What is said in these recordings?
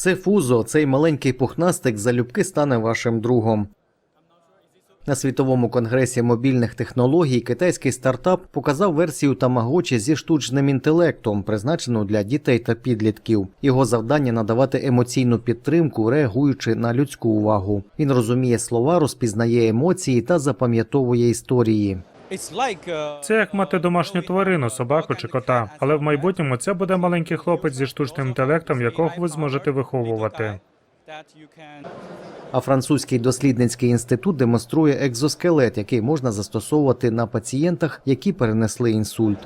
Це фузо, цей маленький пухнастик залюбки стане вашим другом. На світовому конгресі мобільних технологій китайський стартап показав версію Тамагочі зі штучним інтелектом, призначену для дітей та підлітків. Його завдання надавати емоційну підтримку, реагуючи на людську увагу. Він розуміє слова, розпізнає емоції та запам'ятовує історії. Це як мати домашню тварину, собаку чи кота. Але в майбутньому це буде маленький хлопець зі штучним інтелектом, якого ви зможете виховувати. А французький дослідницький інститут демонструє екзоскелет, який можна застосовувати на пацієнтах, які перенесли інсульт.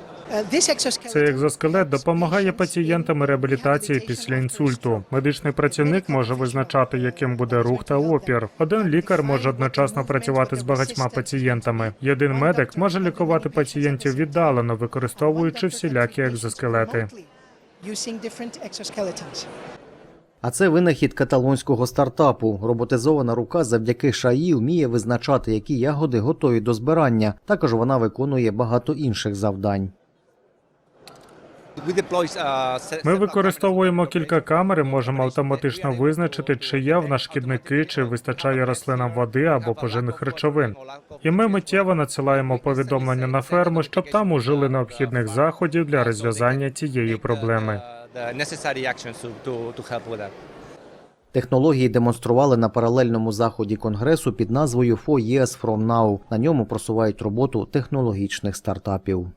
Цей екзоскелет допомагає пацієнтам реабілітації після інсульту. Медичний працівник може визначати, яким буде рух та опір. Один лікар може одночасно працювати з багатьма пацієнтами. І один медик може лікувати пацієнтів віддалено, використовуючи всілякі екзоскелети. А це винахід каталонського стартапу. Роботизована рука завдяки шаї вміє визначати, які ягоди готові до збирання. Також вона виконує багато інших завдань. Ми використовуємо кілька камер і можемо автоматично визначити, чи є в нас шкідники, чи вистачає рослинам води або поживних речовин. І ми миттєво надсилаємо повідомлення на ферму, щоб там ужили необхідних заходів для розв'язання цієї проблеми. Технології демонстрували на паралельному заході конгресу під назвою «4 Years From Now». На ньому просувають роботу технологічних стартапів.